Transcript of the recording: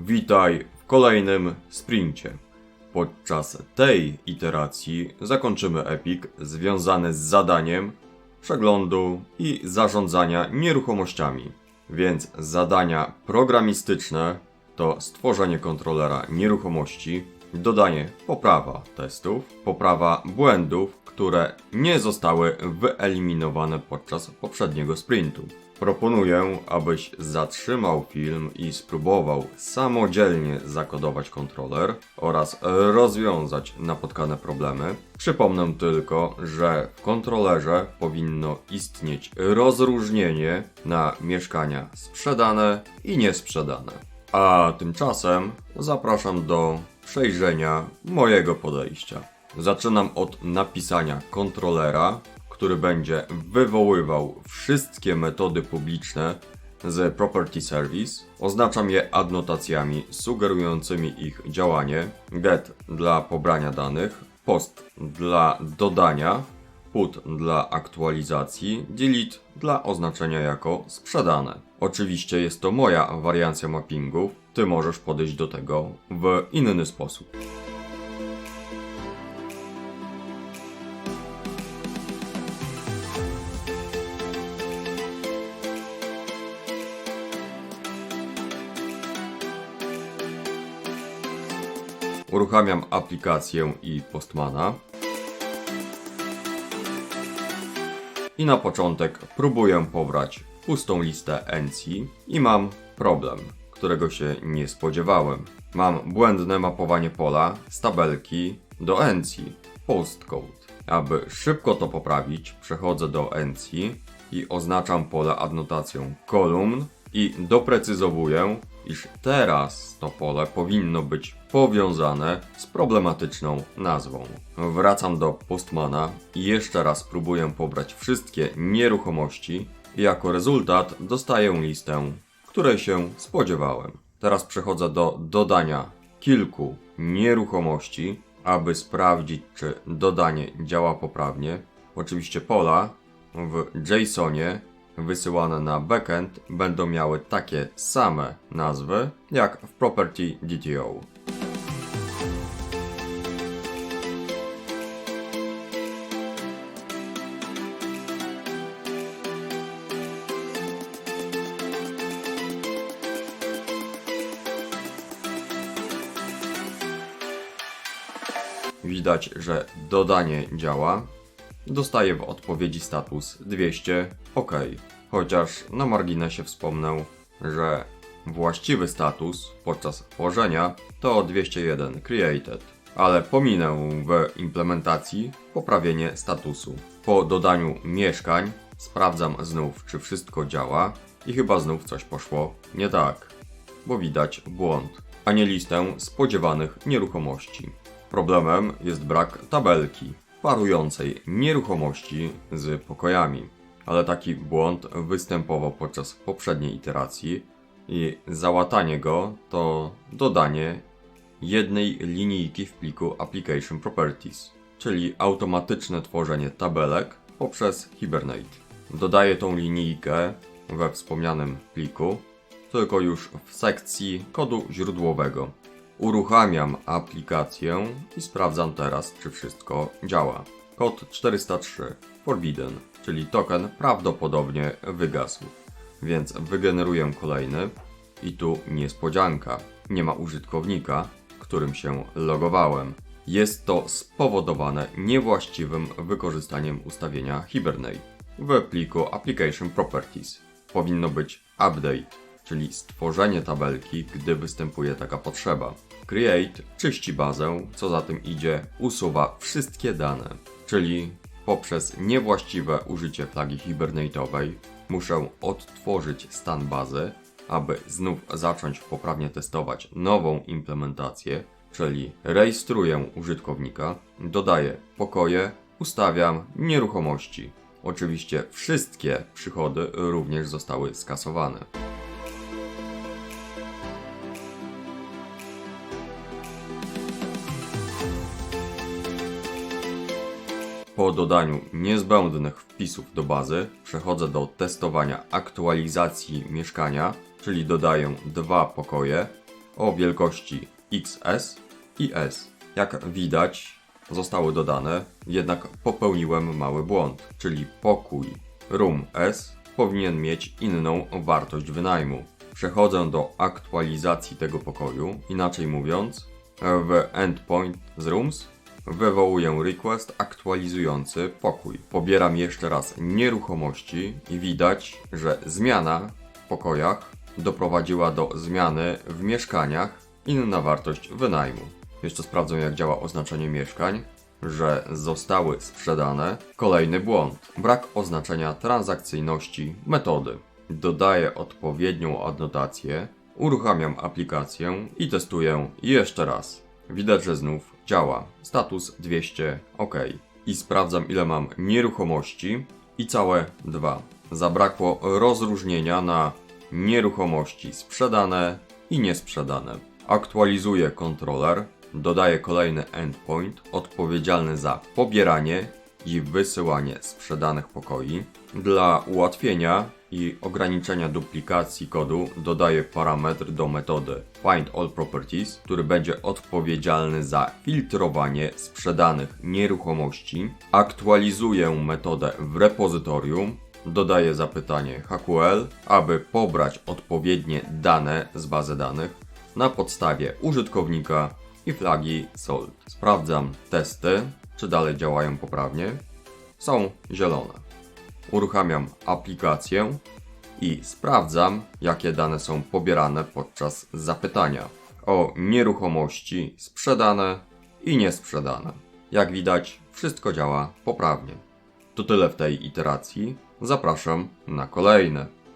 Witaj w kolejnym sprincie. Podczas tej iteracji zakończymy epik związany z zadaniem przeglądu i zarządzania nieruchomościami. Więc zadania programistyczne to stworzenie kontrolera nieruchomości, dodanie poprawa testów, poprawa błędów, które nie zostały wyeliminowane podczas poprzedniego sprintu. Proponuję, abyś zatrzymał film i spróbował samodzielnie zakodować kontroler oraz rozwiązać napotkane problemy. Przypomnę tylko, że w kontrolerze powinno istnieć rozróżnienie na mieszkania sprzedane i niesprzedane. A tymczasem zapraszam do przejrzenia mojego podejścia. Zaczynam od napisania kontrolera, który będzie wywoływał wszystkie metody publiczne z Property Service. Oznaczam je adnotacjami sugerującymi ich działanie. Get dla pobrania danych, post dla dodania, put dla aktualizacji, delete dla oznaczenia jako sprzedane. Oczywiście jest to moja wariancja mappingów, ty możesz podejść do tego w inny sposób. Uruchamiam aplikację i Postmana. I na początek próbuję pobrać pustą listę NC i mam problem, którego się nie spodziewałem. Mam błędne mapowanie pola z tabelki do NC, postcode. Aby szybko to poprawić, przechodzę do NC i oznaczam pole adnotacją kolumn i doprecyzowuję, iż teraz to pole powinno być powiązane z problematyczną nazwą. Wracam do Postmana i jeszcze raz próbuję pobrać wszystkie nieruchomości i jako rezultat dostaję listę, której się spodziewałem. Teraz przechodzę do dodania kilku nieruchomości, aby sprawdzić, czy dodanie działa poprawnie. Oczywiście pola w JSONie wysyłane na backend będą miały takie same nazwy jak w Property DTO. Widać, że dodanie działa. Dostaję w odpowiedzi status 200 OK. Chociaż na marginesie wspomnę, że właściwy status podczas tworzenia to 201 Created, ale pominę w implementacji poprawienie statusu. Po dodaniu mieszkań sprawdzam znów, czy wszystko działa i chyba znów coś poszło nie tak, bo widać błąd, a nie listę spodziewanych nieruchomości. Problemem jest brak tabelki parującej nieruchomości z pokojami, ale taki błąd występował podczas poprzedniej iteracji i załatanie go to dodanie jednej linijki w pliku Application Properties, czyli automatyczne tworzenie tabelek poprzez Hibernate. Dodaję tą linijkę we wspomnianym pliku, tylko już w sekcji kodu źródłowego. Uruchamiam aplikację i sprawdzam teraz, czy wszystko działa. Kod 403 Forbidden, czyli token prawdopodobnie wygasł, więc wygeneruję kolejny i tu niespodzianka. Nie ma użytkownika, którym się logowałem. Jest to spowodowane niewłaściwym wykorzystaniem ustawienia Hibernate w pliku Application Properties. Powinno być update, czyli stworzenie tabelki, gdy występuje taka potrzeba. Create czyści bazę, co za tym idzie, usuwa wszystkie dane, czyli poprzez niewłaściwe użycie flagi hibernatowej muszę odtworzyć stan bazy, aby znów zacząć poprawnie testować nową implementację, czyli rejestruję użytkownika, dodaję pokoje, ustawiam nieruchomości. Oczywiście wszystkie przychody również zostały skasowane. Po dodaniu niezbędnych wpisów do bazy przechodzę do testowania aktualizacji mieszkania, czyli dodaję dwa pokoje o wielkości XS i S. Jak widać, zostały dodane, jednak popełniłem mały błąd, czyli pokój Room S powinien mieć inną wartość wynajmu. Przechodzę do aktualizacji tego pokoju, inaczej mówiąc, w endpoint z Rooms wywołuję request aktualizujący pokój. Pobieram jeszcze raz nieruchomości i widać, że zmiana w pokojach doprowadziła do zmiany w mieszkaniach inna wartość wynajmu. Jeszcze sprawdzę jak działa oznaczenie mieszkań, że zostały sprzedane. Kolejny błąd. Brak oznaczenia transakcyjności metody. Dodaję odpowiednią adnotację, uruchamiam aplikację i testuję jeszcze raz. Widać, że znów działa. Status 200 OK. I sprawdzam ile mam nieruchomości i całe dwa. Zabrakło rozróżnienia na nieruchomości sprzedane i niesprzedane. Aktualizuję kontroler, dodaję kolejny endpoint odpowiedzialny za pobieranie i wysyłanie sprzedanych pokoi. Dla ułatwienia i ograniczenia duplikacji kodu dodaję parametr do metody Find All Properties, który będzie odpowiedzialny za filtrowanie sprzedanych nieruchomości. Aktualizuję metodę w repozytorium, dodaję zapytanie HQL, aby pobrać odpowiednie dane z bazy danych na podstawie użytkownika i flagi SOLT. Sprawdzam testy, czy dalej działają poprawnie. Są zielone. Uruchamiam aplikację i sprawdzam, jakie dane są pobierane podczas zapytania o nieruchomości sprzedane i niesprzedane. Jak widać, wszystko działa poprawnie. To tyle w tej iteracji. Zapraszam na kolejne.